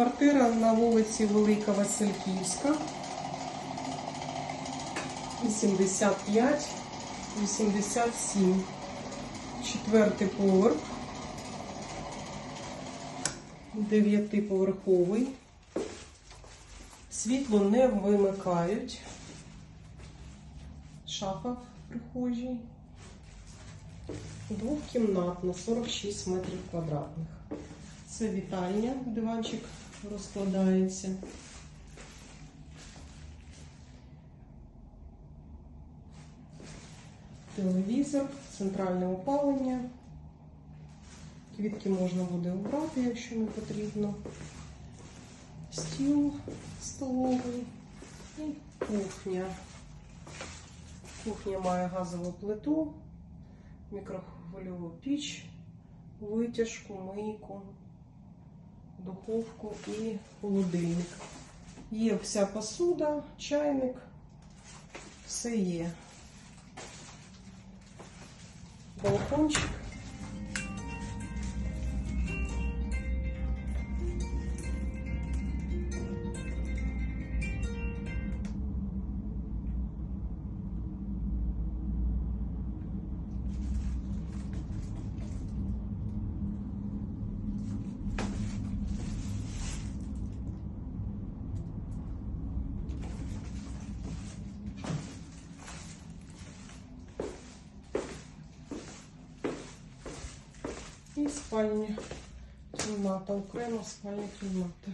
Квартира на вулиці Велика Васильківська. 85, 87. Четвертий поверх. Дев'ятиповерховий. Світло не вимикають. Шафа прихожій. Двохкімнатна, 46 метрів квадратних. Це вітальня, диванчик розкладається. Телевізор, центральне опалення. Квітки можна буде обрати, якщо не потрібно. Стіл столовий і кухня. Кухня має газову плиту, мікрохвильову піч, витяжку, мийку, духовку і холодильник. Є вся посуда, чайник, все є. Балкончик. І спальні кімната, окремо спальні кімната.